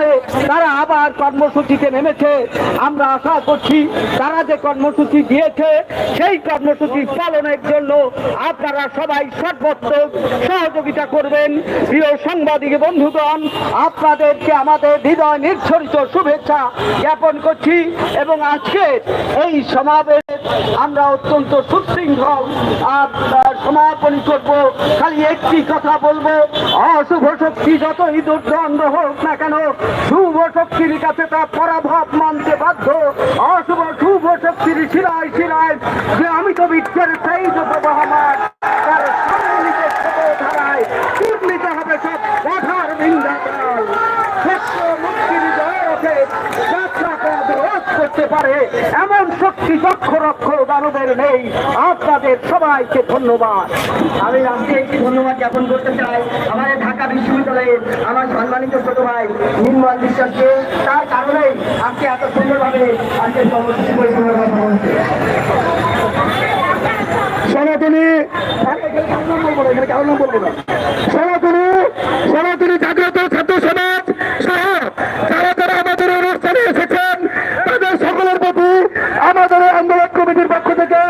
স্থানে তারা আবার কর্মসূচিতে নেমেছে। আমরা আশা করছি তারা যে কর্মসূচি দিয়েছে, সেই কর্মসূচি পালনের জন্য আপনারা সবাই সর্বোত্তম সহযোগিতা করবেন। প্রিয় সাংবাদিক বন্ধুগণ, আপনাদেরকে আমাদের হৃদয় নির্ছরিত শুভেচ্ছা জ্ঞাপন করছি এবং আজকে এই সমাবেশ আমরা অত্যন্ত সুশৃঙ্খল আর সমাপনী করব। খালি একটি কথা বলব। অশুভ শক্তি যতই দুর্দণ্ড হোক না কেন, শুভ শক্তির কাছে তা পরাভব মানতে বাধ্য। অশুভ শুভ শক্তির শিরায় শিরায় যে আমি তো বিচ্ছের সেই যত প্রবাহমান পারে এমন শক্তি দক্ষ রক্ষ দানবের নেই। আপনাদের সবাইকে ধন্যবাদ। আমি আজকে একটি ধন্যবাদ জ্ঞাপন করতে চাই। আমাদের ঢাকা বিশ্ববিদ্যালয়ের আমার সম্মানিত ছোট ভাই নির্মল বিশ্বাসকে। তার কারণেই আজকে এত সুন্দরভাবে আজকে কর্মসূচি পরিচালনা করা সনাতনী সনাতনী সনাতনী জাগ্রত ছাত্র সমাজ সহ যারা যারা আমাদের অনুষ্ঠানে এসেছেন তাদের সকলের প্রতি আমাদের এই আন্দোলন কমিটির পক্ষ থেকে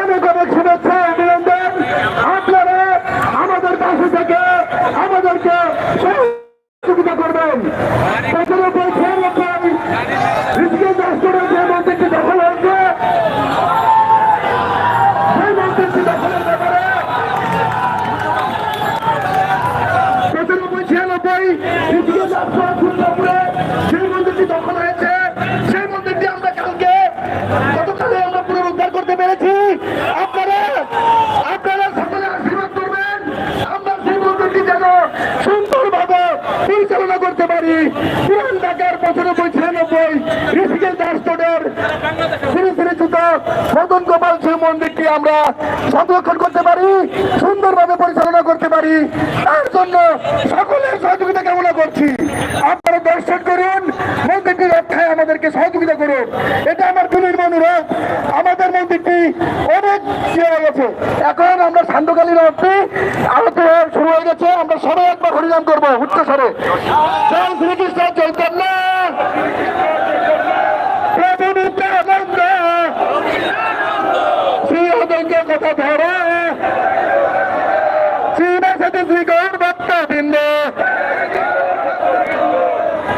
অনেক অনেক শুভেচ্ছা অভিনন্দন আপনারা আমাদের পাশে থেকে আমাদেরকে সহযোগিতা করবেন তাদের উপর খেয়াল রাখবেন ঋষিকেশ রাষ্ট্রের যে মন্দিরটি দখল হয়েছে সেই মন্দিরটি দখলের ব্যাপারে পঁচানব্বই ছিয়ানব্বই দ্বিতীয় যাত্রা দুর্গাপুরে সেই মন্দিরটি দখল হয়েছে সেই মন্দিরটি আমরা কালকে গতকালে আমরা পুনরুদ্ধার করতে পেরেছি আপনারা আপনারা সকলে আশীর্বাদ করবেন আমরা সেই মন্দিরটি যেন সুন্দরভাবে পরিচালনা করতে পারি। পুরান ঢাকার পঁচানব্বই, ছিয়ানব্বই ঋষিকেশ রাষ্ট্রের শ্রী শ্রীযুত মদন গোপাল সেই মন্দিরটি আমরা সংরক্ষণ করতে পারি, সুন্দরভাবে পরিচালনা করতে পারি। তার জন্য সকলের সহযোগিতা কামনা করছি। আপনারা দর্শন করুন, মন্দিরটি রক্ষায় আমাদেরকে সহযোগিতা করুন। এটা আমার বিনীর্ম অনুরোধ। আমাদের মন্দিরটি অনেক হয়ে গেছে। এখন আমরা সান্ধ্যকালীন অর্থে আরতি শুরু হয়ে গেছে। আমরা সবাই একবার হরিনাম করব উচ্চ স্বরে জয় শ্রীকৃষ্ণ চৈতন্য। প্রভু নিত্যানন্দ। শ্রী কথা ধরে। শ্রীবাসাতে শ্রী গৌর ভক্ত বৃন্দ